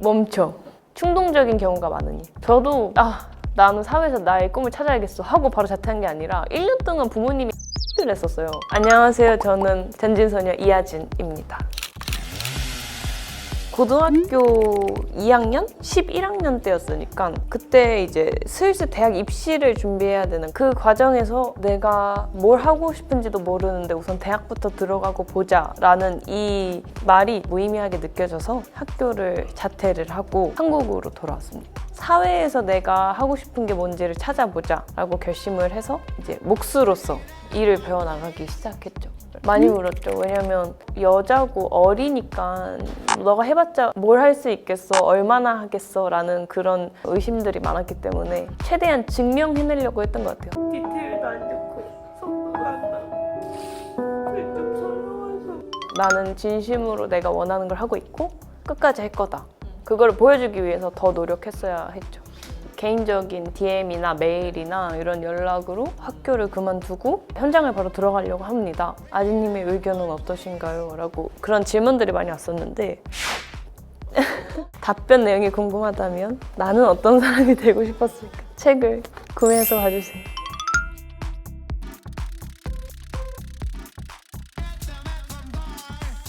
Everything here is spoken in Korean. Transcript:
멈춰. 충동적인 경우가 많으니. 저도 아 나는 사회에서 나의 꿈을 찾아야겠어 하고 바로 자퇴한 게 아니라 1년 동안 부모님이 를 했었어요. 안녕하세요. 저는 전진소녀 이하진입니다. 고등학교 2학년? 11학년 때였으니까 그때 이제 슬슬 대학 입시를 준비해야 되는 그 과정에서 내가 뭘 하고 싶은지도 모르는데 우선 대학부터 들어가고 보자 라는 이 말이 무의미하게 느껴져서 학교를 자퇴를 하고 한국으로 돌아왔습니다. 사회에서 내가 하고 싶은 게 뭔지를 찾아보자 라고 결심을 해서 이제 몫으로서 일을 배워나가기 시작했죠. 많이 울었죠. 왜냐면 여자고 어리니까 너가 해봤자 뭘 할 수 있겠어, 얼마나 하겠어 라는 그런 의심들이 많았기 때문에 최대한 증명해내려고 했던 것 같아요. 디테일도 안 좋고 속도도 안 나. 좀 나는 진심으로 내가 원하는 걸 하고 있고 끝까지 할 거다. 그걸 보여주기 위해서 더 노력했어야 했죠. 개인적인 DM이나 메일이나 이런 연락으로 학교를 그만두고 현장을 바로 들어가려고 합니다. 아지님의 의견은 어떠신가요? 라고 그런 질문들이 많이 왔었는데 답변 내용이 궁금하다면 나는 어떤 사람이 되고 싶었을까? 책을 구매해서 봐주세요.